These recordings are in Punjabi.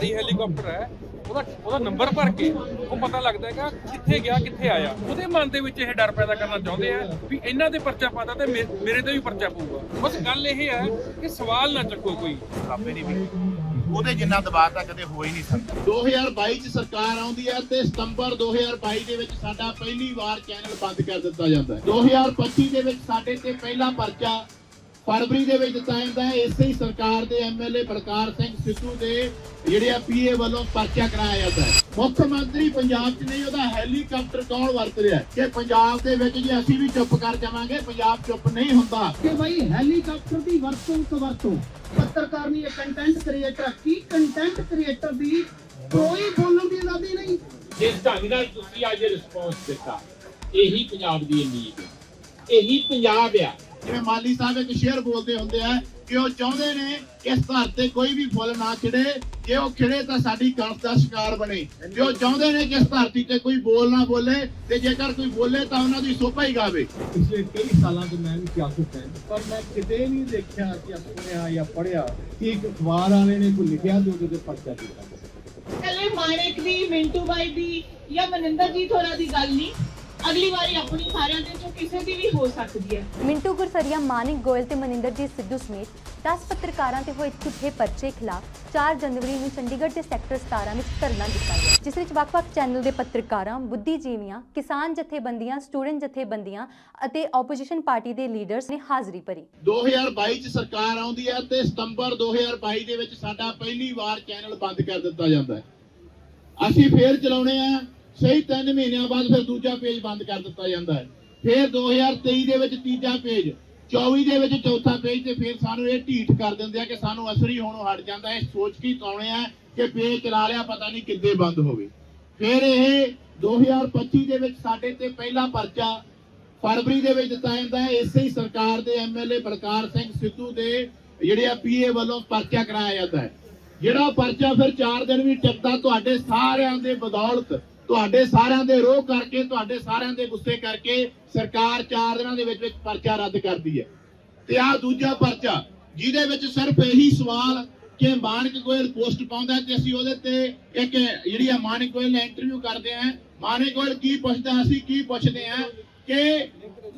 ਸਰਕਾਰੀ ਹੈਲੀਕਾਪਟਰ ਹੈ ਉਹਦਾ ਉਹਦਾ ਨੰਬਰ ਭਰ ਕੇ ਉਹ ਪਤਾ ਲੱਗਦਾ ਹੈਗਾ ਕਿੱਥੇ ਗਿਆ ਕਿੱਥੇ ਆਇਆ। ਉਹਦੇ ਮਨ ਦੇ ਵਿੱਚ ਇਹ ਡਰ ਪੈਦਾ ਕਰਨਾ ਚਾਹੁੰਦੇ ਆ ਵੀ ਇਹਨਾਂ ਦੇ ਪਰਚਾ ਪਾਤਾ ਤੇ ਮੇਰੇ ਤੇ ਵੀ ਪਰਚਾ ਪਊਗਾ। ਬਸ ਗੱਲ ਇਹ ਹੈ ਕਿ ਸਵਾਲ ਨਾ ਚੱਕੋ ਕੋਈ। ਆਪੇ ਨਹੀਂ ਵੀ ਉਹਦੇ ਜਿੰਨਾ ਦਬਾਅ ਤਾਂ ਕਦੇ ਹੋ ਹੀ ਨਹੀਂ ਸਕਦਾ 2022 ਚ ਸਰਕਾਰ ਆਉਂਦੀ ਹੈ ਤੇ ਸਤੰਬਰ 2022 ਦੇ ਵਿੱਚ ਸਾਡਾ ਪਹਿਲੀ ਵਾਰ ਚੈਨਲ ਬੰਦ ਕਰ ਦਿੱਤਾ ਜਾਂਦਾ ਹੈ। 2025 ਦੇ ਵਿੱਚ ਸਾਡੇ ਤੇ ਪਹਿਲਾ ਪਰਚਾ ਫਰਵਰੀ ਦੇ ਵਿੱਚ ਦਿੱਤਾ ਜਾਂਦਾ ਹੈ ਇਸੇ ਹੀ ਸਰਕਾਰ ਦੇ ਐਮਐਲਏ ਬਲਕਾਰ ਸਿੰਘ ਸਿੱਧੂ ਦੇ ਜਿਹੜੇ ਆ ਪੀਏ ਵੱਲੋਂ ਪਰਚਾ ਕਰਾਇਆ ਜਾਂਦਾ ਹੈ। ਮੁੱਖ ਮੰਤਰੀ ਪੰਜਾਬ 'ਚ ਨਹੀਂ ਉਹਦਾ ਹੈਲੀਕਾਪਟਰ ਕੌਣ ਵਰਤ ਰਿਹਾ ਹੈ? ਕਿ ਪੰਜਾਬ ਦੇ ਵਿੱਚ ਜੇ ਅਸੀਂ ਵੀ ਚੁੱਪ ਕਰ ਜਾਵਾਂਗੇ ਪੰਜਾਬ ਚੁੱਪ ਨਹੀਂ ਹੁੰਦਾ। ਕਿ ਭਾਈ ਹੈਲੀਕਾਪਟਰ ਦੀ ਵਰਤੋਂ ਤੋਂ ਵਰਤੋਂ ਪੱਤਰਕਾਰ ਨਹੀਂ ਇਹ ਕੰਟੈਂਟ ਕ੍ਰੀਏਟਰ ਕੀ ਕੰਟੈਂਟ ਕ੍ਰੀਏਟਰ ਦੀ ਕੋਈ ਬੋਲਣ ਦੀ ਆਜ਼ਾਦੀ ਨਹੀਂ? ਜਿਸ ਢੰਗ ਨਾਲ ਤੁਸੀਂ ਅੱਜ ਰਿਸਪੌਂਸ ਦਿੱਤਾ ਇਹੀ ਪੰਜਾਬ ਦੀ ਨੀਡ ਹੈ। ਇਹੀ ਪੰਜਾਬ ਆ। ਜਿਵੇਂ ਮਾਲੀ ਸਾਹਿਬ ਇੱਕ ਸ਼ੇਰ ਬੋਲਦੇ ਹੁੰਦੇ ਆ ਕਿ ਉਹ ਚਾਹੁੰਦੇ ਨੇ ਕਿ ਇਸ ਧਰ ਤੇ ਕੋਈ ਵੀ ਫੁੱਲ ਨਾ ਖਿੜੇ ਜੇ ਉਹ ਖਿੜੇ ਤਾਂ ਸਾਡੀ ਕਣਕ ਦਾ ਸ਼ਿਕਾਰ ਬਣੇ। ਜੇ ਉਹ ਚਾਹੁੰਦੇ ਨੇ ਕਿ ਇਸ ਧਰਤੀ ਤੇ ਕੋਈ ਬੋਲ ਨਾ ਬੋਲੇ ਤੇ ਜੇਕਰ ਕੋਈ ਬੋਲੇ ਤਾਂ ਉਹਨਾਂ ਦੀ ਸੋਭਾ ਹੀ ਗਾਵੇ। ਪਿਛਲੇ ਕਈ ਸਾਲਾਂ ਤੋਂ ਮੈਂ ਵੀ ਸਿਆਸਤ ਹੈ ਪਰ ਮੈਂ ਕਿਤੇ ਨਹੀਂ ਦੇਖਿਆ ਕਿ ਸੁਣਿਆ ਜਾਂ ਪੜਿਆ ਕਿ ਇੱਕ ਅਖਬਾਰ ਵਾਲੇ ਨੇ ਕੋਈ ਲਿਖਿਆ ਤੇ ਉਹਦੇ ਤੇ ਪਰਚਾ ਕੀਤਾ। ਕੱਲੇ ਮਾਣਕ ਦੀ ਮਿੰਟੂ ਬਾਈ ਦੀ ਜਾਂ ਮਨਿੰਦਰਜੀਤ ਹੋਰਾਂ ਦੀ ਗੱਲ ਨਹੀਂ। ਅਗਲੀ ਵਾਰੀ ਆਪਣੀ ਸਾਰਿਆਂ ਦੇ ਚੋਂ ਕਿਸੇ ਦੀ ਵੀ ਹੋ ਸਕਦੀ ਹੈ। ਮਿੰਟੂ ਗੁਰਸਰੀਆ ਮਾਨਿਕ ਗੋਇਲ ਤੇ ਮਨਿੰਦਰਜੀਤ ਸਿੱਧੂ ਸਮੇਤ 10 ਪੱਤਰਕਾਰਾਂ ਤੇ ਹੋਏ ਝੂਠੇ ਪਰਚੇ ਖਿਲਾਫ 4 ਜਨਵਰੀ ਨੂੰ ਚੰਡੀਗੜ੍ਹ ਦੇ ਸੈਕਟਰ 17 ਵਿੱਚ ਧਰਨਾ ਦਿੱਤਾ ਗਿਆ। ਜਿਸ ਵਿੱਚ ਵੱਖ-ਵੱਖ ਚੈਨਲ ਦੇ ਪੱਤਰਕਾਰਾਂ ਬੁੱਧੀਜੀਵੀਆਂ ਕਿਸਾਨ ਜਥੇਬੰਦੀਆਂ ਸਟੂਡੈਂਟ ਜਥੇਬੰਦੀਆਂ ਅਤੇ ਆਪੋਜੀਸ਼ਨ ਪਾਰਟੀ ਦੇ ਲੀਡਰਸ ਨੇ ਹਾਜ਼ਰੀ ਭਰੀ। 2022 ਚ ਸਰਕਾਰ ਆਉਂਦੀ ਹੈ ਤੇ ਸਤੰਬਰ 2022 ਦੇ ਵਿੱਚ ਸਾਡਾ ਪਹਿਲੀ ਵਾਰ ਚੈਨਲ ਬੰਦ ਕਰ ਦਿੱਤਾ ਜਾਂਦਾ ਹੈ। ਅਸੀਂ ਫੇਰ ਚਲਾਉਣੇ ਆ ਸਹੀ 3 ਮਹੀਨਿਆਂ ਬਾਅਦ ਫਿਰ ਦੂਜਾ ਪੇਜ ਬੰਦ ਕਰ ਦਿੱਤਾ ਜਾਂਦਾ ਹੈ। ਫਿਰ 2023 ਦੇ ਵਿੱਚ ਤੀਜਾ ਪੇਜ 24 ਦੇ ਵਿੱਚ ਚੌਥਾ ਪੇਜ ਤੇ ਫਿਰ ਸਾਨੂੰ ਇਹ ਢੀਠ ਕਰ ਦਿੰਦੇ ਆ ਕਿ ਸਾਨੂੰ ਅਸਰ ਹੋਣੋਂ ਹਟ ਜਾਂਦਾ ਹੈ। ਸੋਚ ਕੇ ਹੀ ਆ ਕਿ ਪੇਜ ਚਲਾ ਲਿਆ, ਪਤਾ ਨਹੀਂ ਕਿੱਦੇ ਬੰਦ ਹੋਵੇ। ਫਿਰ ਇਹ 2025 ਦੇ ਵਿੱਚ ਸਾਡੇ ਤੇ ਪਹਿਲਾ ਪਰਚਾ ਫਰਵਰੀ ਦੇ ਵਿੱਚ ਦਿੱਤਾ ਜਾਂਦਾ ਹੈ। ਇਸੇ ਹੀ ਸਰਕਾਰ ਦੇ ਐਮਐਲਏ ਬਲਕਾਰ ਸਿੰਘ ਸਿੱਧੂ ਦੇ ਜਿਹੜੇ ਆ ਪੀਏ ਵੱਲੋਂ ਪਰਚਾ ਕਰਾਇਆ ਜਾਂਦਾ ਹੈ। ਜਿਹੜਾ ਪਰਚਾ ਫਿਰ 4 ਦਿਨ ਵੀ ਟਿਕਦਾ, ਤੁਹਾਡੇ ਸਾਰਿਆਂ ਦੇ ਬਦੌਲਤ ਤੁਹਾਡੇ ਸਾਰਿਆਂ ਦੇ ਰੋਹ ਕਰਕੇ, ਤੁਹਾਡੇ ਸਾਰਿਆਂ ਦੇ ਗੁੱਸੇ ਕਰਕੇ ਸਰਕਾਰ 4 ਦਿਨਾਂ ਦੇ ਵਿੱਚ ਵਿੱਚ ਪਰਚਾ ਰੱਦ ਕਰਦੀ ਹੈ। ਤੇ ਆ ਦੂਜਾ ਪਰਚਾ, ਜਿਹਦੇ ਵਿੱਚ ਸਿਰਫ ਇਹੀ ਸਵਾਲ ਕਿ ਮਾਨਕ ਗੋਇਲ ਪੋਸਟ ਪਾਉਂਦਾ ਤੇ ਅਸੀਂ ਉਹਦੇ ਤੇ ਇੱਕ ਜਿਹੜੀ ਆ ਮਾਨਕ ਗੋਇਲ ਨਾਲ ਇੰਟਰਵਿਊ ਕਰਦੇ ਆਂ ਮਾਨਕ ਗੋਇਲ ਕੀ ਪੁੱਛਦਾ, ਅਸੀਂ ਕੀ ਪੁੱਛਦੇ ਆਂ ਕਿ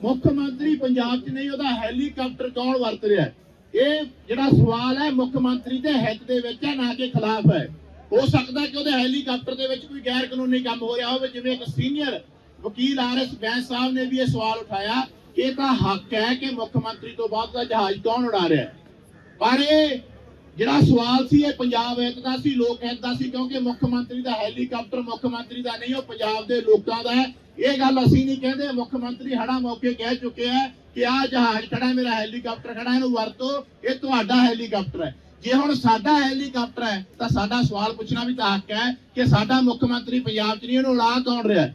ਮੁੱਖ ਮੰਤਰੀ ਪੰਜਾਬ 'ਚ ਨਹੀਂ, ਉਹਦਾ ਹੈਲੀਕਾਪਟਰ ਕੌਣ ਵਰਤ ਰਿਹਾ ਇਹ ਜਿਹੜਾ ਸਵਾਲ ਹੈ ਮੁੱਖ ਮੰਤਰੀ ਦੇ ਹਿੱਤ ਦੇ ਵਿੱਚ ਹੈ, ਨਾ ਕਿ ਖਿਲਾਫ ਹੈ। ਹੋ ਸਕਦਾ ਕਿ ਉਹਦੇ ਹੈਲੀਕਾਪਟਰ ਦੇ ਵਿੱਚ ਕੋਈ ਗੈਰ ਕਾਨੂੰਨੀ ਕੰਮ ਹੋ ਰਿਹਾ ਹੋਵੇ, ਜਿਵੇਂ ਇੱਕ ਸੀਨੀਅਰ ਵਕੀਲ ਆਰਐਸ ਬੈਂਸ ਸਾਹਿਬ ਨੇ ਵੀ ਇਹ ਸਵਾਲ ਉਠਾਇਆ ਕਿ ਇਹ ਤਾਂ ਹੱਕ ਹੈ ਕਿ ਮੁੱਖ ਮੰਤਰੀ ਤੋਂ ਬਾਅਦ ਦਾ ਜਹਾਜ਼ ਕੌਣ ਉਡਾ ਰਿਹਾ ਪਰ ਇਹ ਜਿਹੜਾ ਸਵਾਲ ਸੀ, ਇਹ ਪੰਜਾਬ ਹਿੱਤ ਦਾ ਸੀ, ਲੋਕ ਹਿੱਤ ਦਾ ਸੀ, ਕਿਉਂਕਿ ਮੁੱਖ ਮੰਤਰੀ ਦਾ ਹੈਲੀਕਾਪਟਰ ਮੁੱਖ ਮੰਤਰੀ ਦਾ ਨਹੀਂ, ਉਹ ਪੰਜਾਬ ਦੇ ਲੋਕਾਂ ਦਾ ਹੈ। ਇਹ ਗੱਲ ਅਸੀਂ ਨਹੀਂ ਕਹਿੰਦੇ, ਮੁੱਖ ਮੰਤਰੀ ਹੜਾ ਮੌਕੇ ਕਹਿ ਚੁੱਕੇ ਹੈ ਕਿ ਆਹ ਜਹਾਜ਼ ਖੜਾ ਮੇਰਾ ਹੈਲੀਕਾਪਟਰ ਖੜਾ ਇਹਨੂੰ ਵਰਤੋ, ਇਹ ਤੁਹਾਡਾ ਹੈਲੀਕਾਪਟਰ ਹੈ। ਜੇ ਹੁਣ ਸਾਡਾ ਹੈਲੀਕਾਪਟਰ ਹੈ, ਤਾਂ ਸਾਡਾ ਸਵਾਲ ਪੁੱਛਣਾ ਵੀ ਤਾਂ ਹੱਕ ਹੈ ਕਿ ਸਾਡਾ ਮੁੱਖ ਮੰਤਰੀ ਪੰਜਾਬ 'ਚ ਨਹੀਂ ਇਹਨੂੰ ਉਡਾ ਕੌਣ ਰਿਹਾ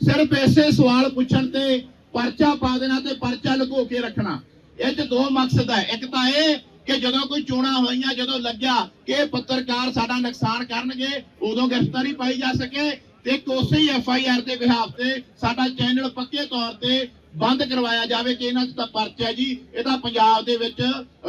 ਸਿਰਫ ਐਸੇ ਸਵਾਲ ਪੁੱਛਣ ਤੇ ਪਰਚਾ ਪਾ ਦੇਣਾ ਤੇ ਪਰਚਾ ਲੁਕੋ ਕੇ ਰੱਖਣਾ। ਇਹ ਚ ਦੋ ਮਕਸਦ ਹੈ। ਇੱਕ ਤਾਂ ਇਹ ਕਿ ਜਦੋਂ ਕੋਈ ਚੋਣਾਂ ਹੋਈਆਂ, ਜਦੋਂ ਲੱਗਿਆ ਕਿ ਪੱਤਰਕਾਰ ਸਾਡਾ ਨੁਕਸਾਨ ਕਰਨਗੇ, ਉਦੋਂ ਗ੍ਰਿਫਤਾਰੀ ਪਾਈ ਜਾ ਸਕੇ। ਤੇ ਕੋਸੇ ਐਫ ਆਈ ਆਰ ਦੇ ਬਿਹਾਫ ਤੇ ਸਾਡਾ ਚੈਨਲ ਪੱਕੇ ਤੌਰ ਤੇ ਬੰਦ ਕਰਵਾਇਆ ਜਾਵੇ ਕਿ ਇਹਨਾਂ 'ਚ ਤਾਂ ਪਰਚਾ ਜੀ। ਇਹ ਤਾਂ ਪੰਜਾਬ ਦੇ ਵਿੱਚ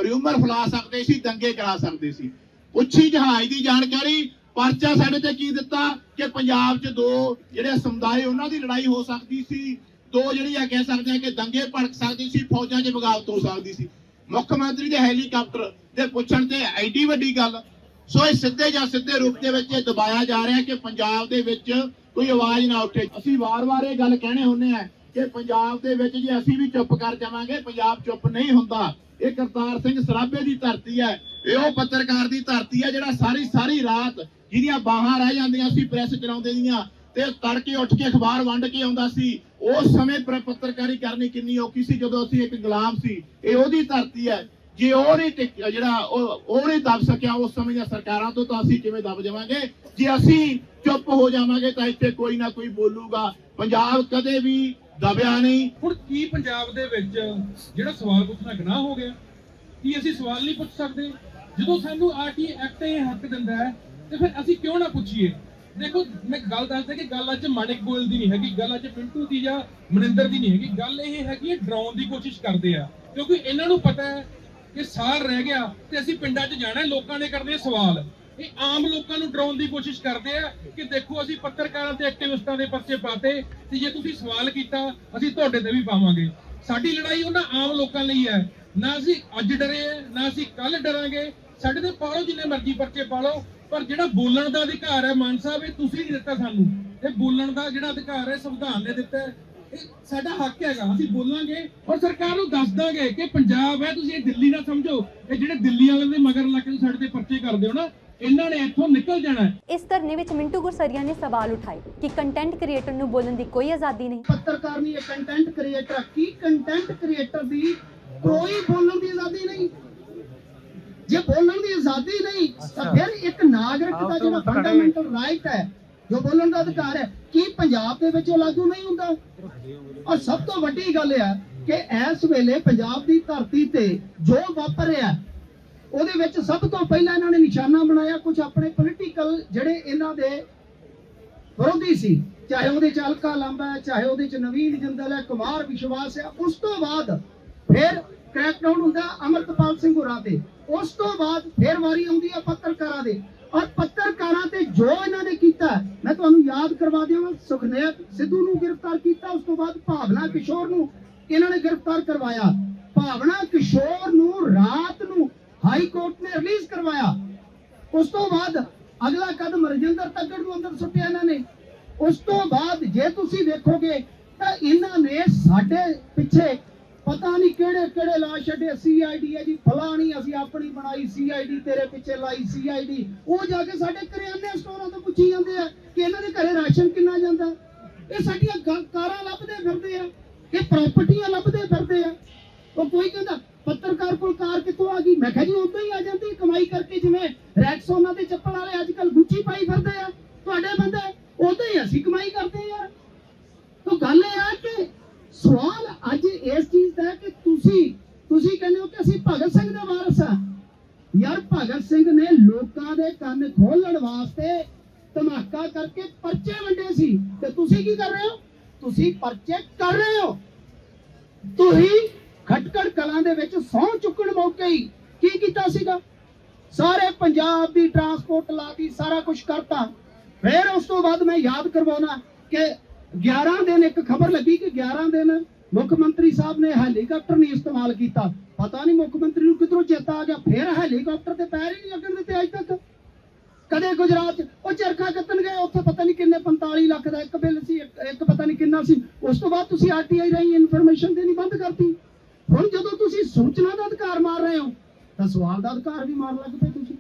ਰਿਊਮਰ ਫੈਲਾ ਸਕਦੇ ਸੀ, ਦੰਗੇ ਕਰਾ ਸਕਦੇ ਸੀ। ਉੱਚੀ ਜਹਾਜ਼ ਦੀ ਜਾਣਕਾਰੀ, ਪਰਚਾ ਸਾਡੇ ਤੇ ਕੀ ਦਿੱਤਾ ਕਿ ਪੰਜਾਬ 'ਚ ਦੋ ਜਿਹੜੇ ਸਮੁਦਾਇ ਉਹਨਾਂ ਦੀ ਲੜਾਈ ਹੋ ਸਕਦੀ ਸੀ। ਦੋ ਜਿਹੜੀ ਆ ਕਹਿ ਸਕਦੇ ਆ ਕਿ ਦੰਗੇ ਭੜਕ ਸਕਦੀ ਸੀ, ਫੌਜਾਂ 'ਚ ਬਗਾਵਤ ਹੋ ਸਕਦੀ ਸੀ। ਮੁੱਖ ਮੰਤਰੀ ਦੇ ਹੈਲੀਕਾਪਟਰ ਦੇ ਪੁੱਛਣ ਤੇ ਐਡੀ ਵੱਡੀ ਗੱਲ। ਸੋ ਇਹ ਸਿੱਧੇ ਜਾਂ ਸਿੱਧੇ ਰੂਪ ਦੇ ਵਿੱਚ ਇਹ ਦਬਾਇਆ ਜਾ ਰਿਹਾ ਕਿ ਪੰਜਾਬ ਦੇ ਵਿੱਚ ਕੋਈ ਆਵਾਜ਼ ਨਾ ਉੱਠੇ। ਅਸੀਂ ਵਾਰ-ਵਾਰ ਇਹ ਗੱਲ ਕਹਿਣੇ ਹੁੰਨੇ ਆ ਕਿ ਪੰਜਾਬ ਦੇ ਵਿੱਚ ਜੇ ਅਸੀਂ ਵੀ ਚੁੱਪ ਕਰ ਜਾਵਾਂਗੇ, ਪੰਜਾਬ ਚੁੱਪ ਨਹੀਂ ਹੁੰਦਾ। ਇਹ ਕਰਤਾਰ ਸਿੰਘ ਸਰਾਭੇ ਦੀ ਧਰਤੀ ਹੈ। ਇਹ ਉਹ ਪੱਤਰਕਾਰ ਦੀ ਧਰਤੀ ਹੈ ਜਿਹੜਾ ਸਾਰੀ ਸਾਰੀ ਰਾਤ ਜਿਹਦੀਆਂ ਬਾਹਾਂ ਰਹਿ ਜਾਂਦੀਆਂ ਸੀ ਪ੍ਰੈਸ ਚਲਾਉਂਦੇ ਦੀਆਂ ਤੇ ਤੜਕੇ ਉੱਠ ਕੇ ਅਖਬਾਰ ਵੰਡ ਕੇ ਆਉਂਦਾ ਸੀ। ਉਸ ਸਮੇਂ ਪੱਤਰਕਾਰੀ ਕਰਨੀ ਕਿੰਨੀ ਔਖੀ ਸੀ, ਜਦੋਂ ਅਸੀਂ ਇੱਕ ਗੁਲਾਮ ਸੀ। ਇਹ ਉਹਦੀ ਧਰਤੀ ਹੈ। ਜੇ ਉਹ ਨਹੀਂ ਜਿਹੜਾ ਉਹ ਨਹੀਂ ਦਬ ਸਕਿਆ ਉਸ ਸਮੇਂ ਦੀਆਂ ਸਰਕਾਰਾਂ ਤੋਂ, ਤਾਂ ਅਸੀਂ ਕਿਵੇਂ ਦਬ ਜਾਵਾਂਗੇ? ਜੇ ਅਸੀਂ ਚੁੱਪ ਹੋ ਜਾਵਾਂਗੇ, ਤਾਂ ਇੱਥੇ ਕੋਈ ਨਾ ਕੋਈ ਬੋਲੂਗਾ। ਪੰਜਾਬ ਕਦੇ ਵੀ ਦਬਿਆ ਨਹੀਂ। ਹੁਣ ਕੀ ਪੰਜਾਬ ਦੇ ਵਿੱਚ ਜਿਹੜਾ ਸਵਾਲ ਪੁੱਛਣਾ ਗੁਨਾਹ ਹੋ ਗਿਆ? ਕੀ ਅਸੀਂ ਸਵਾਲ ਨਹੀਂ ਪੁੱਛ ਸਕਦੇ? ਜਦੋਂ ਸਾਨੂੰ ਆਰਟੀ ਐਕਟ ਇਹ ਹੱਕ ਦਿੰਦਾ ਹੈ, ਤੇ ਫਿਰ ਅਸੀਂ ਕਿਉਂ ਨਾ ਪੁੱਛੀਏ? ਦੇਖੋ, ਮੈਂ ਗੱਲ ਦੱਸਦਾ ਕਿ ਗੱਲ ਅੱਜ ਮਾਨਿਕ ਗੋਇਲ ਦੀ ਨਹੀਂ ਹੈਗੀ, ਗੱਲ ਅੱਜ ਪਿੰਟੂ ਦੀ ਜਾਂ ਮਨਿੰਦਰ ਦੀ ਨਹੀਂ ਹੈਗੀ। ਗੱਲ ਇਹ ਹੈਗੀ ਹੈ, ਡਰਾਉਣ ਦੀ ਕੋਸ਼ਿਸ਼ ਕਰਦੇ ਆ। ਕਿਉਂਕਿ ਇਹਨਾਂ ਨੂੰ ਪਤਾ ਹੈ ਕਿ ਸਾਲ ਰਹਿ ਗਿਆ ਤੇ ਅਸੀਂ ਪਿੰਡਾਂ 'ਚ ਜਾਣਾ, ਲੋਕਾਂ ਨੇ ਕਰਨੇ ਸਵਾਲ। ਇਹ ਆਮ ਲੋਕਾਂ ਨੂੰ ਡਰਾਉਣ ਦੀ ਕੋਸ਼ਿਸ਼ ਕਰਦੇ ਆ ਕਿ ਦੇਖੋ ਅਸੀਂ ਪੱਤਰਕਾਰਾਂ ਤੇ ਐਕਟਿਵਿਸਟਾਂ ਦੇ ਪਰਚੇ ਪਾਤੇ ਤੇ ਜੇ ਤੁਸੀਂ ਸਵਾਲ ਕੀਤਾ, ਅਸੀਂ ਤੁਹਾਡੇ ਤੇ ਵੀ ਪਾਵਾਂਗੇ। ਸਾਡੀ ਲੜਾਈ ਉਹਨਾਂ ਆਮ ਲੋਕਾਂ ਲਈ ਹੈ। ਨਾ ਅਸੀਂ ਅੱਜ ਡਰੇ ਆ, ਨਾ ਅਸੀਂ ਕੱਲ ਡਰਾਂਗੇ। ਸਾਡੇ ਤੇ ਪਾਲੋ, ਜਿੰਨੇ ਮਰਜ਼ੀ ਪਰਚੇ ਪਾਲੋ, ਪਰ ਜਿਹੜਾ ਬੋਲਣ ਦਾ ਅਧਿਕਾਰ ਹੈ, ਮਾਨ ਸਾਹਿਬ, ਇਹ ਤੁਸੀਂ ਨਹੀਂ ਦਿੱਤਾ ਸਾਨੂੰ। ਇਹ ਬੋਲਣ ਦਾ ਜਿਹੜਾ ਅਧਿਕਾਰ ਹੈ, ਸੰਵਿਧਾਨ ਨੇ ਦਿੱਤਾ ਹੈ। ਸਾਡਾ ਹੱਕ ਹੈਗਾ ਅਸੀਂ ਬੋਲਾਂਗੇ ਔਰ ਸਰਕਾਰ ਨੂੰ ਦੱਸ ਦਾਂਗੇ ਕਿ ਪੰਜਾਬ ਹੈ ਤੁਸੀਂ ਇਹ ਦਿੱਲੀ ਨਾ ਸਮਝੋ। ਇਹ ਜਿਹੜੇ ਦਿੱਲੀ ਵਾਲਿਆਂ ਦੇ ਮਗਰ ਲੱਗ ਕੇ ਸਾਡੇ ਤੇ ਪਰਚੇ ਕਰਦੇ ਹੋ ਨਾ ਇਹਨਾਂ ਨੇ ਇੱਥੋਂ ਨਿਕਲ ਜਾਣਾ ਹੈ। ਇਸ ਧਰਨੇ ਵਿੱਚ ਮਿੰਟੂ ਗੁਰਸਰੀਆ ਨੇ ਸਵਾਲ ਉਠਾਏ ਕਿ ਕੰਟੈਂਟ ਕ੍ਰੀਏਟਰ ਨੂੰ ਬੋਲਣ ਦੀ ਕੋਈ ਆਜ਼ਾਦੀ ਨਹੀਂ। ਪੱਤਰਕਾਰ ਨਹੀਂ ਇਹ ਕੰਟੈਂਟ ਕ੍ਰੀਏਟਰ ਆ। ਕੀ ਕੰਟੈਂਟ ਕ੍ਰੀਏਟਰ ਦੀ ਕੋਈ ਬੋਲਣ ਦੀ ਆਜ਼ਾਦੀ ਨਹੀਂ? ਜੇ ਬੋਲਣ ਦੀ ਆਜ਼ਾਦੀ ਨਹੀਂ ਤਾਂ ਫਿਰ ਇੱਕ ਨਾਗਰਿਕ ਦਾ ਜਿਹੜਾ ਫੰਡਾਮੈਂਟਲ ਰਾਈਟ ਹੈ ਜੋ ਬੋਲਣ ਦਾ ਅਧਿਕਾਰ ਹੈ, ਕੀ ਪੰਜਾਬ ਦੇ ਵਿੱਚ ਉਹ ਲਾਗੂ ਨਹੀਂ ਹੁੰਦਾ? ਔਰ ਸਭ ਤੋਂ ਵੱਡੀ ਗੱਲ ਹੈ ਕਿ ਇਸ ਵੇਲੇ ਪੰਜਾਬ ਦੀ ਧਰਤੀ ਤੇ ਜੋ ਵਾਪਰ ਰਿਹਾ ਉਹਦੇ ਵਿੱਚ ਸਭ ਤੋਂ ਪਹਿਲਾਂ ਇਹਨਾਂ ਨੇ ਨਿਸ਼ਾਨਾ ਬਣਾਇਆ, ਕੁਝ ਆਪਣੇ ਪੋਲੀਟੀਕਲ ਜਿਹੜੇ ਇਹਨਾਂ ਦੇ ਵਿਰੋਧੀ ਸੀ, ਚਾਹੇ ਉਹਦੇ ਚ ਅਲਕਾ ਲਾਂਬਾ ਹੈ, ਚਾਹੇ ਉਹਦੇ ਚ ਨਵੀਨ ਜਿੰਦਲ ਹੈ, ਕੁਮਾਰ ਵਿਸ਼ਵਾਸ ਹੈ, ਉਸ ਤੋਂ ਬਾਅਦ ਫਿਰ ਕ੍ਰੈਕਡਾਊਨ ਹੁੰਦਾ ਅਮਰਤਪਾਲ ਸਿੰਘ ਹੋਰਾਂ ਤੇ, ਉਸ ਤੋਂ ਬਾਅਦ ਫਿਰ ਵਾਰੀ ਆਉਂਦੀ ਹੈ ਪੱਤਰਕਾਰਾਂ ਦੇ। ਔਰ ਪੱਤਰਕਾਰਾਂ ਤੇ ਜੋ ਇਹਨਾਂ ਨੇ ਕੀਤਾ, ਮੈਂ ਤੁਹਾਨੂੰ ਯਾਦ ਕਰਵਾ ਦਿਆਂ, ਸੁਖਨੇਤ ਸਿੱਧੂ ਨੂੰ ਗ੍ਰਿਫਤਾਰ ਕੀਤਾ, ਉਸ ਤੋਂ ਬਾਅਦ ਭਾਵਨਾ ਕਿਸ਼ੋਰ ਨੂੰ ਇਹਨਾਂ ਨੇ ਗ੍ਰਿਫਤਾਰ ਕਰਵਾਇਆ। ਭਾਵਨਾ ਕਿਸ਼ੋਰ ਨੂੰ ਰਾਤ ਨੂੰ ਹਾਈ ਕੋਰਟ ਨੇ ਰਿਲੀਜ਼ ਕਰਵਾਇਆ। ਉਸ ਤੋਂ ਬਾਅਦ ਅਗਲਾ ਕਦਮ ਰਜਿੰਦਰ ਤੱਗੜ ਨੂੰ ਅੰਦਰ ਸੁੱਟਿਆ ਇਹਨਾਂ ਨੇ। ਉਸ ਤੋਂ ਬਾਅਦ ਜੇ ਤੁਸੀਂ ਦੇਖੋਗੇ ਤਾਂ ਇਹਨਾਂ ਨੇ ਸਾਡੇ ਪਿੱਛੇ ਪਤਾ ਨਹੀਂ ਕਿਹੜੇ ਕਿਹੜੇ ਲਾ ਛੱਡੇ ਸੀਆਈਡੀ ਹੈ ਜੀ, ਫਲਾਣੀ ਅਸੀਂ ਆਪਣੀ ਬਣਾਈ ਸੀਆਈਡੀ ਤੇਰੇ ਪਿੱਛੇ ਲਾਈ ਸੀਆਈਡੀ ਉਹ ਜਾ ਕੇ ਸਾਡੇ ਕਰਿਆਨੇ ਸਟੋਰਾਂ ਤੋਂ ਪੁੱਛੀ ਜਾਂਦੇ ਆ ਕਿ ਇਹਨਾਂ ਦੇ ਘਰੇ ਰਾਸ਼ਨ ਕਿੰਨਾ ਜਾਂਦਾ। ਇਹ ਸਾਡੀਆਂ ਕਾਰਾਂ ਲੱਭਦੇ ਫਿਰਦੇ ਆ, ਇਹ ਪ੍ਰਾਪਰਟੀਆਂ ਲੱਭਦੇ ਫਿਰਦੇ ਆ। ਉਹ ਕੋਈ ਕਹਿੰਦਾ, ਪੱਤਰਕਾਰ ਕੋਲ ਕਾਰ ਕਿੱਥੋਂ ਆ ਗਈ? ਮੈਂ ਕਿਹਾ ਜੀ, ਉਦੋਂ ਹੀ ਆ ਜਾਂਦੀ ਕਮਾਈ ਕਰਕੇ ਜਿਵੇਂ ਰੈਕਸੋਨਾ ਦੇ ਚੱਪਲ ਵਾਲੇ ਅੱਜ ਕੱਲ ਗੁੱਚੀ ਪਾਈ ਫਿਰਦੇ ਆ। ਤੁਹਾਡੇ ਬੰਦੇ, ਉਦੋਂ ਹੀ ਅਸੀਂ ਕਮਾਈ ਕਰਦੇ ਯਾਰ। ਤਾਂ ਗੱਲ ਇਹ ਆ ਕਿ ਸਵਾਲ ਅੱਜ ਇਸ ਚੀਜ਼ ਦਾ ਕਿ ਤੁਸੀਂ ਤੁਸੀਂ ਕਹਿੰਦੇ ਹੋ ਕਿ ਅਸੀਂ ਭਗਤ ਸਿੰਘ ਦੇ ਵਾਰਸ ਆ। ਯਾਰ ਭਗਤ ਸਿੰਘ ਨੇ ਲੋਕਾਂ ਦੇ ਕੰਨ ਖੋਲਣ ਵਾਸਤੇ ਧਮਾਕਾ ਕਰਕੇ ਪਰਚੇ ਵੰਡੇ ਸੀ। ਤੇ ਤੁਸੀਂ ਕੀ ਕਰ ਰਹੇ ਹੋ? ਤੁਸੀਂ ਪਰਚੇ ਕਰ ਰਹੇ ਹੋ। ਤੁਸੀਂ ਖਟਕੜ ਕਲਾਂ ਦੇ ਵਿੱਚ ਸਹੁੰ ਚੁੱਕਣ ਮੌਕੇ ਹੀ ਕੀ ਕੀਤਾ ਸੀਗਾ? ਸਾਰੇ ਪੰਜਾਬ ਦੀ ਟਰਾਂਸਪੋਰਟ ਲਾਤੀ ਸਾਰਾ ਕੁਝ ਕਰਤਾ। ਫਿਰ ਉਸ ਤੋਂ ਬਾਅਦ ਮੈਂ ਯਾਦ ਕਰਵਾਉਣਾ ਕਿ 11 ਦਿਨ ਇੱਕ ਖਬਰ ਲੱਗੀ ਕਿ 11 ਦਿਨ ਮੁੱਖ ਮੰਤਰੀ ਸਾਹਿਬ ਨੇ ਹੈਲੀਕਾਪਟਰ ਨਹੀਂ ਇਸਤੇਮਾਲ ਕੀਤਾ। ਪਤਾ ਨਹੀਂ ਮੁੱਖ ਮੰਤਰੀ ਨੂੰ ਕਿਧਰੋਂ ਚੇਤਾ ਆ ਗਿਆ। ਫਿਰ ਹੈਲੀਕਾਪਟਰ ਤੇ ਪੈਰ ਹੀ ਨਹੀਂ ਲੱਗਣ ਦਿੱਤੇ ਅੱਜ ਤੱਕ। ਕਦੇ ਗੁਜਰਾਤ, ਉਹ ਚਰਖਾ ਕੱਤਣ ਗਏ, ਉੱਥੇ ਪਤਾ ਨਹੀਂ ਕਿੰਨੇ 45 ਲੱਖ ਦਾ ਇੱਕ ਬਿੱਲ ਸੀ, ਇੱਕ ਪਤਾ ਨਹੀਂ ਕਿੰਨਾ ਸੀ। ਉਸ ਤੋਂ ਬਾਅਦ ਤੁਸੀਂ ਆਰਟੀਆਈ ਰਾਹੀਂ ਇਨਫੋਰਮੇਸ਼ਨ ਦੇਣੀ ਬੰਦ ਕਰਤੀ। ਹੁਣ ਜਦੋਂ ਤੁਸੀਂ ਸੂਚਨਾ ਦਾ ਅਧਿਕਾਰ ਮਾਰ ਰਹੇ ਹੋ, ਤਾਂ ਸਵਾਲ ਦਾ ਅਧਿਕਾਰ ਵੀ ਮਾਰ ਲੱਗ ਪਏ ਤੁਸੀਂ।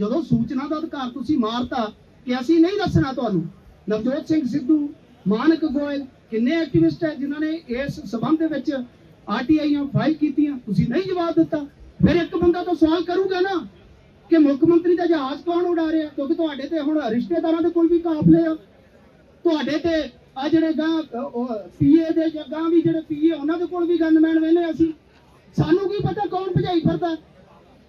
ਜਦੋਂ ਸੂਚਨਾ ਦਾ ਅਧਿਕਾਰ ਤੁਸੀਂ ਮਾਰਤਾ, ਕਿ ਅਸੀਂ ਨਹੀਂ ਦੱਸਣਾ ਤੁਹਾਨੂੰ, ਨਵਜੋਤ ਸਿੰਘ ਸਿੱਧੂ ਮਾਨਕ ਗੋਇਲ, ਕਿੰਨੇ ਐਕਟਿਵਿਸਟ ਹੈ ਜਿਨ੍ਹਾਂ ਨੇ ਇਸ ਸਬੰਧ ਦੇ ਵਿੱਚ ਆਰਟੀਆਈਆਂ ਫਾਈਲ ਕੀਤੀਆਂ? ਤੁਸੀਂ ਨਹੀਂ ਜਵਾਬ ਦਿੱਤਾ। ਫਿਰ ਇੱਕ ਬੰਦਾ ਤਾਂ ਸਵਾਲ ਕਰੂਗਾ ਨਾ ਕਿ ਮੁੱਖ ਮੰਤਰੀ ਦਾ ਜਹਾਜ਼ ਕੌਣ ਉਡਾ ਰਿਹਾ ਕਿਉਂਕਿ ਤੁਹਾਡੇ ਤੇ ਹੁਣ ਰਿਸ਼ਤੇਦਾਰਾਂ ਦੇ ਕੋਲ ਵੀ ਕਾਫਲੇ ਆ। ਤੁਹਾਡੇ ਤੇ ਆ ਜਿਹੜੇ ਗਾਂ ਪੀਏ ਦੇ ਜਾਂ ਗਾਂ ਵੀ ਜਿਹੜੇ ਪੀਏ, ਉਹਨਾਂ ਦੇ ਕੋਲ ਵੀ ਗਨਮੈਨ ਵੇਲੇ ਅਸੀਂ। ਸਾਨੂੰ ਕੀ ਪਤਾ ਕੌਣ ਭਜਾਈ ਫਿਰਦਾ?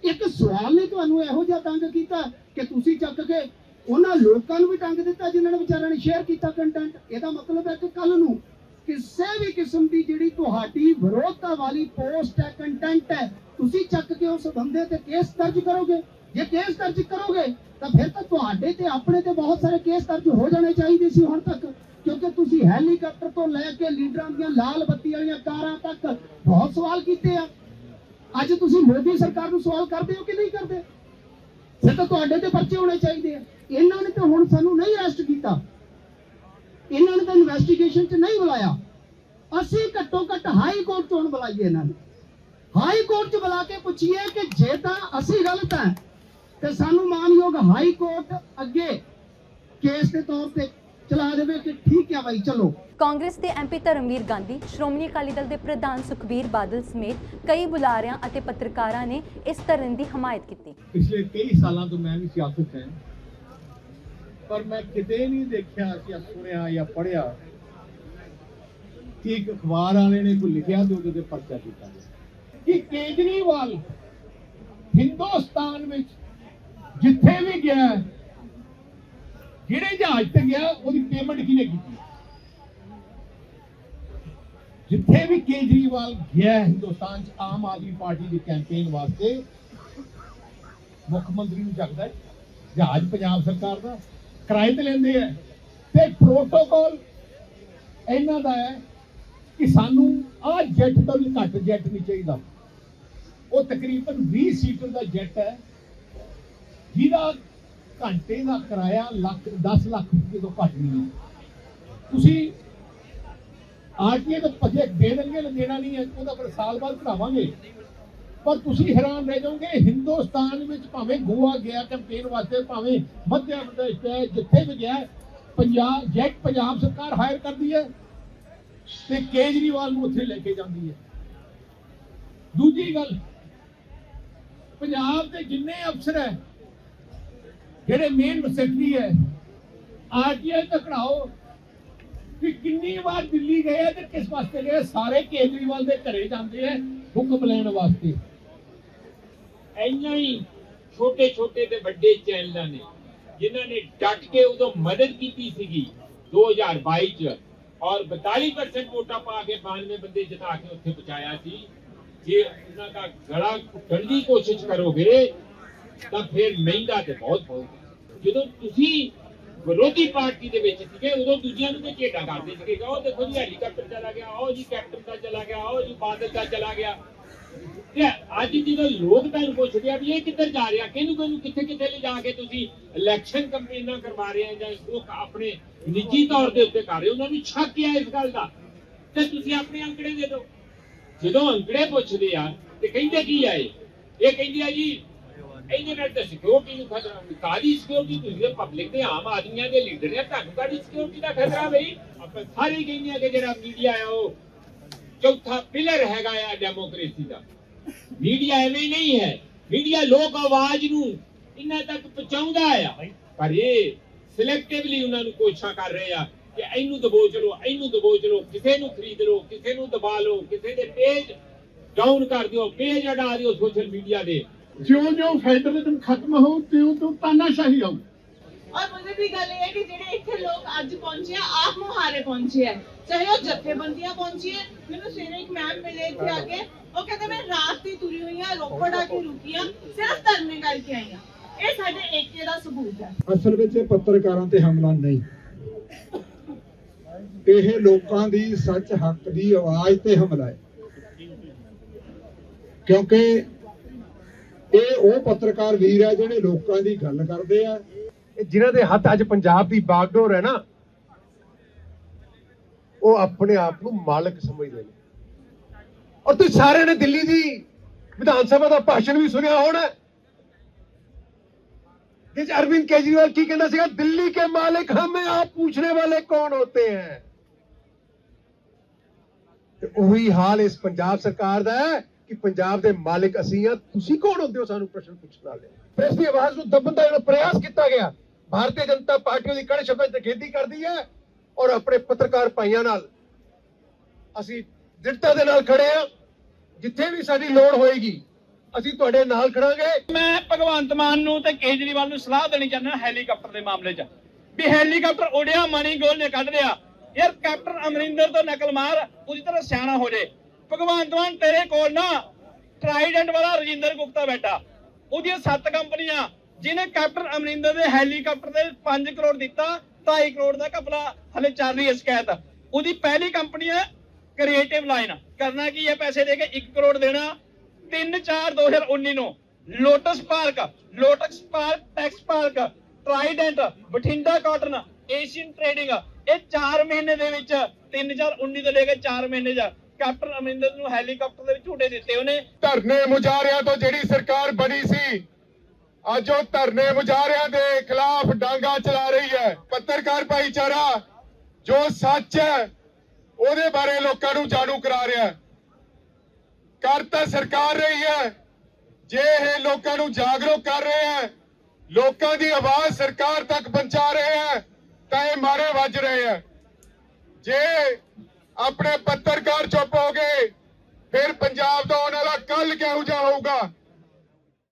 ਇੱਕ ਸਵਾਲ ਨੇ ਤੁਹਾਨੂੰ ਇਹੋ ਜਿਹਾ ਤੰਗ ਕੀਤਾ ਕਿ ਤੁਸੀਂ ਚੱਕ ਕੇ ਉਹਨਾਂ ਲੋਕਾਂ ਨੂੰ ਵੀ ਟੰਗ ਦਿੱਤਾ ਜਿਨ੍ਹਾਂ ਨੇ ਵਿਚਾਰਿਆਂ ਨੇ ਸ਼ੇਅਰ ਕੀਤਾ ਕੰਟੈਂਟ ਇਹਦਾ ਮਤਲਬ ਹੈ ਕਿ ਕੱਲ ਨੂੰ ਕਿਸੇ ਵੀ ਕਿਸਮ ਦੀ ਜਿਹੜੀ ਤੁਹਾਡੀ ਵਿਰੋਧਤਾ ਵਾਲੀ ਪੋਸਟ ਹੈ ਕੰਟੈਂਟ ਹੈ, ਤੁਸੀਂ ਚੱਕ ਕੇ ਉਸ ਬੰਦੇ ਤੇ ਕੇਸ ਦਰਜ ਕਰੋਗੇ। ਜੇ ਕੇਸ ਦਰਜ ਕਰੋਗੇ, ਤਾਂ ਫਿਰ ਤਾਂ ਤੁਹਾਡੇ ਤੇ ਆਪਣੇ ਤੇ ਬਹੁਤ ਸਾਰੇ ਕੇਸ ਦਰਜ ਹੋ ਜਾਣੇ ਚਾਹੀਦੇ ਸੀ ਹੁਣ ਤੱਕ। ਕਿਉਂਕਿ ਤੁਸੀਂ ਹੈਲੀਕਾਪਟਰ ਤੋਂ ਲੈ ਕੇ ਲੀਡਰਾਂ ਦੀਆਂ ਲਾਲ ਬੱਤੀ ਵਾਲੀਆਂ ਕਾਰਾਂ ਤੱਕ ਬਹੁਤ ਸਵਾਲ ਕੀਤੇ ਆ। ਅੱਜ ਤੁਸੀਂ ਮੋਦੀ ਸਰਕਾਰ ਨੂੰ ਸਵਾਲ ਕਰਦੇ ਹੋ ਕਿ ਨਹੀਂ ਕਰਦੇ? ਫਿਰ ਤਾਂ ਤੁਹਾਡੇ ਤੇ ਪਰਚੇ ਹੋਣੇ ਚਾਹੀਦੇ ਆ। ਇਹਨਾਂ ਨੇ ਤਾਂ ਹੁਣ ਸਾਨੂੰ ਨਹੀਂ ਅਰੈਸਟ ਕੀਤਾ। ਇਹਨਾਂ ਨੇ ਤਾਂ ਇਨਵੈਸਟੀਗੇਸ਼ਨ 'ਚ ਨਹੀਂ ਬੁਲਾਇਆ। ਅਸੀਂ ਘੱਟੋ ਘੱਟ ਹਾਈ ਕੋਰਟ 'ਚ ਹੁਣ ਬੁਲਾਈਏ ਇਹਨਾਂ ਨੂੰ। ਹਾਈ ਕੋਰਟ 'ਚ ਬੁਲਾ ਕੇ ਪੁੱਛੀਏ ਕਿ ਜੇ ਤਾਂ ਅਸੀਂ ਗਲਤ ਹੈ ਤੇ ਸਾਨੂੰ ਮਾਨਯੋਗ ਹਾਈ ਕੋਰਟ ਅੱਗੇ ਕੇਸ ਦੇ ਤੌਰ ਤੇ ਚਲਾ ਦੇਵੇ ਕਿ ਠੀਕ ਹੈ ਭਾਈ ਚਲੋ। ਕਾਂਗਰਸ ਦੇ ਐਮਪੀ ਧਰਮਵੀਰ ਗਾਂਧੀ ਸ਼੍ਰੋਮਣੀ ਅਕਾਲੀ ਦਲ ਦੇ ਪ੍ਰਧਾਨ ਸੁਖਬੀਰ ਬਾਦਲ ਸਮੇਤ ਕਈ ਬੁਲਾਰਿਆਂ ਅਤੇ ਪੱਤਰਕਾਰਾਂ ਨੇ ਇਸ ਧਰਨੇ ਦੀ ਹਮਾਇਤ ਕੀਤੀ। ਪਿਛਲੇ ਕਈ ਸਾਲਾਂ ਤੋਂ ਮੈਂ ਵੀ ਸਿਆਸਤ ਹੈ। ਪਰ ਮੈਂ ਕਿਤੇ ਨਹੀਂ ਦੇਖਿਆ ਜਾਂ ਸੁਣਿਆ ਜਾਂ ਪੜਿਆ ਕਿ ਇੱਕ ਅਖਬਾਰ ਵਾਲੇ ਨੇ ਕੋਈ ਲਿਖਿਆ ਤੇ ਉਹਦੇ ਤੇ ਪਰਚਾ ਕੀਤਾ ਗਿਆ। ਕਿ ਕੇਜਰੀਵਾਲ ਹਿੰਦੁਸਤਾਨ ਵਿੱਚ ਜਿੱਥੇ ਵੀ ਗਿਆ, ਜਿਹੜੇ ਜਹਾਜ਼ ਤੇ ਗਿਆ, ਉਹਦੀ ਪੇਮੈਂਟ ਕਿਹਨੇ ਕੀਤੀ? ਜਿੱਥੇ ਵੀ ਕੇਜਰੀਵਾਲ ਗਿਆ ਹਿੰਦੁਸਤਾਨ ਚ, ਆਮ ਆਦਮੀ ਪਾਰਟੀ ਦੀ ਕੈਂਪੇਨ ਵਾਸਤੇ ਮੁੱਖ ਮੰਤਰੀ ਨੂੰ ਚੱਕਦਾ ਜਹਾਜ਼ ਪੰਜਾਬ ਸਰਕਾਰ ਦਾ। ਕਿਰਾਏ ਤੇ ਲੈਂਦੇ ਆ। ਤੇ ਪ੍ਰੋਟੋਕਾਲ ਇਹਨਾਂ ਦਾ ਹੈ ਕਿ ਸਾਨੂੰ ਆਹ ਜੈਟ ਤੋਂ ਵੀ ਘੱਟ ਜੈਟ ਨਹੀਂ ਚਾਹੀਦਾ। ਉਹ ਤਕਰੀਬਨ 20 ਸੀਟਰ ਦਾ ਜੈਟ ਹੈ। ਜਿਹਦਾ ਘੰਟੇ ਦਾ ਕਿਰਾਇਆ ਲੱਖ 10 ਲੱਖ ਰੁਪਏ ਤੋਂ ਘੱਟ ਨਹੀਂ ਹੈ। ਤੁਸੀਂ ਆਰਟੀਏ ਤੋਂ ਭਜੇ, ਦੇ ਦੇਣਗੇ, ਲੈਣਾ ਨਹੀਂ ਹੈ, ਉਹਦਾ ਫਿਰ ਸਾਲ ਬਾਅਦ ਕਢਾਵਾਂਗੇ ਪਰ ਤੁਸੀਂ ਹੈਰਾਨ ਰਹਿ ਜਾਓਗੇ, ਹਿੰਦੁਸਤਾਨ ਵਿੱਚ ਭਾਵੇਂ ਗੋਆ ਗਿਆ ਕੈਂਪੇਨ ਵਾਸਤੇ ਭਾਵੇਂ ਮੱਧ ਪ੍ਰਦੇਸ਼ ਤੇ ਜਿੱਥੇ ਵੀ ਗਿਆ, ਪੰਜਾਬ ਜੈਟ ਪੰਜਾਬ ਸਰਕਾਰ ਹਾਇਰ ਕਰਦੀ ਹੈ ਤੇ ਕੇਜਰੀਵਾਲ ਨੂੰ ਉੱਥੇ ਲੈ ਕੇ ਜਾਂਦੀ ਹੈ। ਦੂਜੀ ਗੱਲ, ਪੰਜਾਬ ਦੇ ਜਿੰਨੇ ਅਫਸਰ ਹੈ, ਜਿਹੜੇ ਮੇਨ ਸੈਕਟਰੀ ਹੈ, ਆਰਟੀਆਈ ਤਕੜਾਓ ਕਿ ਕਿੰਨੀ ਵਾਰ ਦਿੱਲੀ ਗਏ ਤੇ ਕਿਸ ਵਾਸਤੇ ਗਏ ਸਾਰੇ ਕੇਜਰੀਵਾਲ ਦੇ ਘਰੇ ਜਾਂਦੇ ਆ ਹੁਕਮ ਲੈਣ ਵਾਸਤੇ। ਇੰਨਾ ਹੀ ਛੋਟੇ ਛੋਟੇ ਤੇ ਵੱਡੇ ਚੈਨਲਾਂ ਨੇ, ਜਿਨ੍ਹਾਂ ਨੇ ਡਟ ਕੇ ਉਦੋਂ ਮਦਦ ਕੀਤੀ ਸੀਗੀ 2022 ਚ, ਔਰ 42% ਵੋਟਾਂ ਪਾ ਕੇ 92 ਬੰਦੇ ਜਿਤਾ ਕੇ ਉੱਥੇ ਪਹੁੰਚਾਇਆ ਸੀ। ਜੇ ਉਹਨਾਂ ਦਾ ਗਲਾ ਘੁੱਟਣ ਦੀ ਕੋਸ਼ਿਸ਼ ਕਰੋਗੇ, ਤਾਂ ਫਿਰ ਮਹਿੰਗਾ ਤੇ ਬਹੁਤ ਹੋਊਗਾ। ਜਦੋਂ ਤੁਸੀਂ ਵਿਰੋਧੀ ਪਾਰਟੀ ਦੇ ਵਿੱਚ ਸੀਗੇ, ਉਦੋਂ ਦੂਜਿਆਂ ਨੂੰ ਵੀ ਝੇਡਾ ਕਰਦੇ ਸੀਗੇ ਉਹ ਦੇਖੋ ਜੀ, ਹੈਲੀਕਾਪਟਰ ਚਲਾ ਗਿਆ ਉਹ ਜੀ ਕੈਪਟਨ ਦਾ ਚਲਾ ਗਿਆ ਉਹ ਜੀ ਬਾਦਲ ਦਾ ਚਲਾ ਗਿਆ। ਤੇ ਅੱਜ ਜਦੋਂ ਲੋਕ ਤੁਹਾਨੂੰ ਪੁੱਛਦੇ ਆ ਵੀ ਇਹ ਕਿੱਧਰ ਜਾ ਰਿਹਾ, ਕਿਹਨੂੰ ਕਿਹਨੂੰ, ਕਿੱਥੇ ਕਿੱਥੇ ਲੈ ਜਾ ਕੇ ਤੁਸੀਂ ਇਲੈਕਸ਼ਨ ਕੰਪੇਨਾਂ ਕਰਵਾ ਰਹੇ ਆ ਜਾਂ ਉਹ ਆਪਣੇ ਨਿੱਜੀ ਤੌਰ ਦੇ ਉੱਤੇ ਕਰ ਰਹੇ ਉਹਨਾਂ ਨੂੰ ਸ਼ੱਕ ਹੈ ਇਸ ਗੱਲ ਦਾ। ਤੇ ਤੁਸੀਂ ਆਪਣੇ ਅੰਕੜੇ ਦੇ ਦਿਓ। ਜਦੋਂ ਅੰਕੜੇ ਪੁੱਛਦੇ ਆ, ਤੇ ਕਹਿੰਦੇ ਕੀ ਆ ਇਹ? ਇਹ ਕਹਿੰਦੇ ਆ ਜੀ ਇਹਦੇ ਨਾਲ ਤਾਂ ਸਿਕਿਉਰਿਟੀ ਨੂੰ ਖਤਰਾ ਕਾਦੀ ਸਿਕਿਉਰਿਟੀ ਤੁਸੀਂ ਪਬਲਿਕ ਦੇ ਆਮ ਆਦਮੀਆਂ ਦੇ ਲੀਡਰ ਆ, ਤੁਹਾਨੂੰ ਕਾਦੀ ਸਿਕਿਉਰਿਟੀ ਦਾ ਖਤਰਾ ਬਈ? ਆਪਾਂ ਸਾਰੇ ਕਹਿੰਦੇ ਆ ਕਿ ਜਿਹੜਾ ਮੀਡੀਆ ਆ ਉਹ ਚੌਥਾ ਪਿਲਰ ਹੈਗਾ ਆ ਡੈਮੋਕ੍ਰੇਸੀ ਦਾ। ਮੀਡੀਆ ਐਵੇਂ ਨਹੀਂ ਹੈ। ਮੀਡੀਆ ਲੋਕ ਆਵਾਜ਼ ਨੂੰ ਇਹਨਾਂ ਤੱਕ ਪਹੁੰਚਾਉਂਦਾ ਆ। ਪਰ ਇਹ ਸਿਲੈਕਟਿਵਲੀ ਉਹਨਾਂ ਨੂੰ ਕੋਸ਼ਿਸ਼ਾਂ ਕਰ ਰਹੇ ਆ ਕਿ ਇਹਨੂੰ ਦਬੋਚ ਲਓ ਇਹਨੂੰ ਦਬੋਚ ਲਓ ਕਿਸੇ ਨੂੰ ਖਰੀਦ ਲਓ ਕਿਸੇ ਨੂੰ ਦਬਾ ਲਓ ਕਿਸੇ ਦੇ ਪੇਜ ਡਾਊਨ ਕਰ ਦਿਓ ਪੇਜ ਹਟਾ ਦਿਓ ਸੋਸ਼ਲ ਮੀਡੀਆ ਦੇ। ਜਿਉਂ-ਜਿਉਂ ਫੈਡਰਲਿਜ਼ਮ ਖਤਮ ਹੋਊ ਤਿਉਂ-ਤਿਉਂ ਤਾਨਾਸ਼ਾਹੀ ਆਊ ਔਰ ਮੁझे ਵੀ ਗੱਲ ਇਹ ਹੈ ਕਿ ਜਿਹੜੇ ਇੱਥੇ ਲੋਕ ਅੱਜ ਪਹੁੰਚੇ ਆ ਆਪ ਮੁਹਾਰੇ ਪਹੁੰਚੇ ਆ। ਚਾਹੇ ਉਹ ਜਥੇਬੰਦੀਆਂ ਪਹੁੰਚੀ ਹੈ ਮੈਨੂੰ ਸਵੇਰੇ ਇੱਕ ਮੈਮ ਮਿਲੇ ਇੱਥੇ ਆ ਕੇ ਉਹ ਕਹਿੰਦੇ ਮੈਂ ਆ ਰੋਪੜ ਆ ਕੇ ਰੁਕੀ ਆ ਸਿਰਫ ਧਰਨੇ ਕਰਕੇ ਆਈ ਆ ਇਹ ਸਾਡੇ ਏਕੇ ਦਾ ਸਬੂਤ ਹੈ। ਅਸਲ ਵਿੱਚ ਇਹ ਪੱਤਰਕਾਰਾਂ ਤੇ ਹਮਲਾ ਨਹੀਂ। ਇਹ ਲੋਕਾਂ ਦੀ ਸੱਚ ਹੱਕ ਦੀ ਆਵਾਜ਼ ਤੇ ਹਮਲਾ ਹੈ। ਕਿਉਂਕਿ ਇਹ ਉਹ ਪੱਤਰਕਾਰ ਵੀਰ ਆ ਜਿਹੜੇ ਲੋਕਾਂ ਦੀ ਗੱਲ ਕਰਦੇ ਆ। ਇਹ ਜਿਨ੍ਹਾਂ ਦੇ ਹੱਥ ਅੱਜ ਪੰਜਾਬ ਦੀ ਬਾਗਡੋਰ ਹੈ ਨਾ ਉਹ ਆਪਣੇ ਆਪ ਨੂੰ ਮਾਲਕ ਸਮਝਦੇ ਨੇ। ਔਰ ਤੁਸੀਂ ਸਾਰਿਆਂ ਨੇ ਦਿੱਲੀ ਦੀ ਵਿਧਾਨ ਸਭਾ ਦਾ ਭਾਸ਼ਣ ਵੀ ਸੁਣਿਆ ਹੋਣਾ। ਜਿਸ ਅਰਵਿੰਦ ਕੇਜਰੀਵਾਲ ਕੀ ਕਹਿੰਦਾ ਸੀਗਾ? ਦਿੱਲੀ ਕੇ ਮਾਲਕ ਹਮੇ ਆਪ ਪੁੱਛਣੇ ਵਾਲੇ ਕੌਣ ਹੋਤੇ ਹੈ? ਤੇ ਉਹੀ ਹਾਲ ਇਸ ਪੰਜਾਬ ਸਰਕਾਰ ਦਾ ਹੈ ਕਿ ਪੰਜਾਬ ਦੇ ਮਾਲਕ ਅਸੀਂ ਆ ਤੁਸੀਂ ਕੌਣ ਹੁੰਦੇ ਹੋ ਸਾਨੂੰ ਪ੍ਰਸ਼ਨ ਪੁੱਛਣ ਵਾਲੇ? ਪ੍ਰੈਸ ਦੀ ਆਵਾਜ਼ ਨੂੰ ਦੱਬਣ ਦਾ ਜਿਹੜਾ ਪ੍ਰਯਾਸ ਕੀਤਾ ਗਿਆ, ਭਾਰਤੀ ਜਨਤਾ ਪਾਰਟੀ ਦੀ ਕੜੇ ਸ਼ਬਦ ਤੇ ਖੇਦੀ ਕਰਦੀ ਹੈ ਔਰ ਆਪਣੇ ਪੱਤਰਕਾਰ ਭਾਈਆਂ ਨਾਲ ਅਸੀਂ ਦ੍ਰਿੜਤਾ ਦੇ ਨਾਲ ਖੜੇ ਆ ਜਿੱਥੇ ਵੀ ਸਾਡੀ ਲੋੜ ਹੋਏਗੀ, ਅਸੀਂ ਤੁਹਾਡੇ ਨਾਲ ਖੜਾਂਗੇ। ਮੈਂ ਭਗਵੰਤ ਮਾਨ ਨੂੰ ਤੇ ਕੇਜਰੀਵਾਲ ਨੂੰ ਸਲਾਹ ਦੇਣੀ ਚਾਹੁੰਦਾ ਹੈਲੀਕਾਪਟਰ ਦੇ ਮਾਮਲੇ 'ਚ। ਵੀ ਹੈਲੀਕਾਪਟਰ ਉੜਿਆ ਮਣੀ ਗੋਲ ਨੇ ਕੱਢ ਲਿਆ। ਯਾਰ ਕੈਪਟਨ ਅਮਰਿੰਦਰ ਤੋਂ ਨਕਲ ਮਾਰ, ਪੂਰੀ ਤਰ੍ਹਾਂ ਸਿਆਣਾ ਹੋ ਜੇ। ਭਗਵੰਤ ਮਾਨ ਤੇਰੇ ਕੋਲ ਨਾ ਟਰਾਈਡੈਂਟ ਵਾਲਾ ਰਜਿੰਦਰ ਗੁਪਤਾ ਬੈਠਾ। ਉਹਦੀਆਂ ਸੱਤ ਕੰਪਨੀਆਂ, ਜਿਹਨੇ ਕੈਪਟਨ ਅਮਰਿੰਦਰ ਦੇ ਹੈਲੀਕਾਪਟਰ ਦੇ 5 ਕਰੋੜ ਦਿੱਤਾ 2.5 ਕਰੋੜ ਦਾ ਘਪਲਾ, ਹਲੇ ਚੱਲ ਰਹੀ ਹੈ ਸ਼ਿਕਾਇਤ। ਉਹਦੀ ਪਹਿਲੀ ਕੰਪਨੀ ਹੈ ਕ੍ਰੀਏਟਿਵ ਲਾਈਨ ਕਰਨਾ ਕੀ ਹੈ ਪੈਸੇ ਦੇ ਕੇ 1 ਕਰੋੜ ਦੇਣਾ। 3 4 2019 ਨੂੰ Lotus Park Lotus Park Tax Park Trident Bathinda cotton Asian trading ਇਹ 4 ਮਹੀਨੇ ਦੇ ਵਿੱਚ 3 4 19 ਤੋਂ ਲੈ ਕੇ 4 ਮਹੀਨੇ ਚ ਕੈਪਟਨ ਅਮਰਿੰਦਰ ਨੂੰ ਹੈਲੀਕਾਪਟਰ ਦੇ ਵਿੱਚ ਝੂਟੇ ਦਿੱਤੇ ਉਹਨੇ। ਧਰਨੇ ਮੁਜ਼ਾਹਰਿਆਂ ਤੋਂ ਜਿਹੜੀ ਸਰਕਾਰ ਬਣੀ ਸੀ, ਅੱਜ ਉਹ ਧਰਨੇ ਮੁਜ਼ਾਹਰਿਆਂ ਦੇ ਖਿਲਾਫ ਡਾਂਗਾ ਚਲਾ ਰਹੀ ਹੈ। ਪੱਤਰਕਾਰ ਭਾਈਚਾਰਾ, ਜੋ ਸੱਚ ਹੈ ਉਹਦੇ ਬਾਰੇ ਲੋਕਾਂ ਨੂੰ ਜਾਣੂ ਕਰਾ ਰਿਹਾ ਕਰ ਤਾਂ ਸਰਕਾਰ ਰਹੀ ਹੈ। ਜੇ ਇਹ ਲੋਕਾਂ ਨੂੰ ਜਾਗਰੂਕ ਕਰ ਰਹੇ ਹੈ, ਲੋਕਾਂ ਦੀ ਆਵਾਜ਼ ਸਰਕਾਰ ਤੱਕ ਪਹੁੰਚਾ ਰਹੇ ਹੈ, ਤਾਂ ਇਹ ਮਾਰੇ ਵੱਜ ਰਹੇ ਹੈ। ਜੇ ਆਪਣੇ ਪੱਤਰਕਾਰ ਚੁੱਪ ਹੋ ਗਏ, ਫਿਰ ਪੰਜਾਬ ਦਾ ਆਉਣ ਵਾਲਾ ਕੱਲ ਕਿਹੋ ਜਿਹਾ ਹੋਊਗਾ?